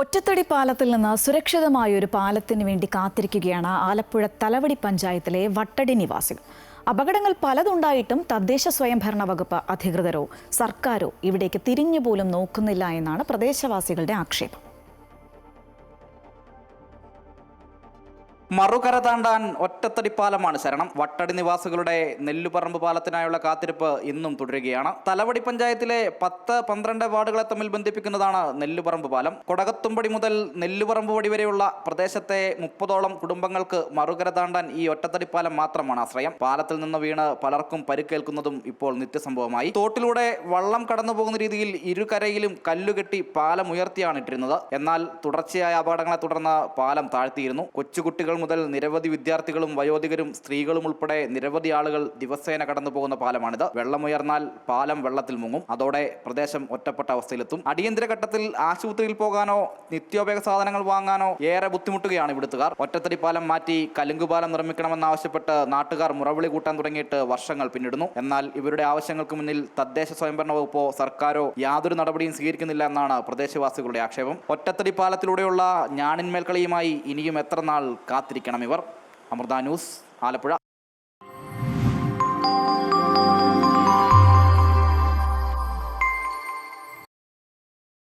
ഒറ്റത്തടി പാലത്തിൽ നിന്ന് സുരക്ഷിതമായ ഒരു പാലത്തിന് വേണ്ടി കാത്തിരിക്കുകയാണ് ആലപ്പുഴ തലവടി പഞ്ചായത്തിലെ വട്ടടി നിവാസികൾ. അപകടങ്ങൾ പലതുണ്ടായിട്ടും തദ്ദേശ സ്വയംഭരണ വകുപ്പ് അധികൃതരോ സർക്കാരോ ഇവിടേക്ക് തിരിഞ്ഞു പോലും നോക്കുന്നില്ല എന്നാണ് പ്രദേശവാസികളുടെ ആക്ഷേപം. മറുകര താണ്ടാൻ ഒറ്റത്തടി പാലമാണ് ശരണം. വട്ടടി നിവാസികളുടെ നെല്ലുപറമ്പ് പാലത്തിനായുള്ള കാത്തിരിപ്പ് ഇന്നും തുടരുകയാണ്. തലവടി പഞ്ചായത്തിലെ പത്ത് പന്ത്രണ്ട് വാർഡുകളെ തമ്മിൽ ബന്ധിപ്പിക്കുന്നതാണ് നെല്ലുപറമ്പ് പാലം. കൊടകത്തുംപടി മുതൽ നെല്ലുപറമ്പ് വടി വരെയുള്ള പ്രദേശത്തെ മുപ്പതോളം കുടുംബങ്ങൾക്ക് മറുകര താണ്ടാൻ ഈ ഒറ്റത്തടി പാലം മാത്രമാണ് ആശ്രയം. പാലത്തിൽ നിന്ന് വീണ് പലർക്കും പരിക്കേൽക്കുന്നതും ഇപ്പോൾ നിത്യസംഭവമായി. തോട്ടിലൂടെ വള്ളം കടന്നുപോകുന്ന രീതിയിൽ ഇരുകരയിലും കല്ലുകെട്ടി പാലം ഉയർത്തിയാണ് ഇട്ടിരുന്നത്. എന്നാൽ തുടർച്ചയായ അപകടങ്ങളെ തുടർന്ന് പാലം താഴ്ത്തിയിരുന്നു. കൊച്ചുകുട്ടികൾ മുതൽ നിരവധി വിദ്യാർത്ഥികളും വയോധികരും സ്ത്രീകളും ഉൾപ്പെടെ നിരവധി ആളുകൾ ദിവസേന കടന്നു പോകുന്ന പാലമാണിത്. വെള്ളമുയർന്നാൽ പാലം വെള്ളത്തിൽ മുങ്ങും. അതോടെ പ്രദേശം ഒറ്റപ്പെട്ട അവസ്ഥയിലെത്തും. അടിയന്തര ഘട്ടത്തിൽ ആശുപത്രിയിൽ പോകാനോ നിത്യോപയോഗ സാധനങ്ങൾ വാങ്ങാനോ ഏറെ ബുദ്ധിമുട്ടുകയാണ് ഇവിടുത്തുകാർ. ഒറ്റത്തടി പാലം മാറ്റി കലുങ്കുപാലം നിർമ്മിക്കണമെന്നാവശ്യപ്പെട്ട് നാട്ടുകാർ മുറവിളി കൂട്ടാൻ തുടങ്ങിയിട്ട് വർഷങ്ങൾ പിന്നിടുന്നു. എന്നാൽ ഇവരുടെ ആവശ്യങ്ങൾക്ക് മുന്നിൽ തദ്ദേശ സ്വയംഭരണ വകുപ്പോ സർക്കാരോ യാതൊരു നടപടിയും സ്വീകരിക്കുന്നില്ല എന്നാണ് പ്രദേശവാസികളുടെ ആക്ഷേപം. ഒറ്റത്തടി പാലത്തിലൂടെയുള്ള ഞാണിന്മേൽക്കളിയുമായി ഇനിയും എത്ര നാൾ കാത്തിരിക്കണം ഇവർ അമൃത ന്യൂസ് ആലപ്പുഴ.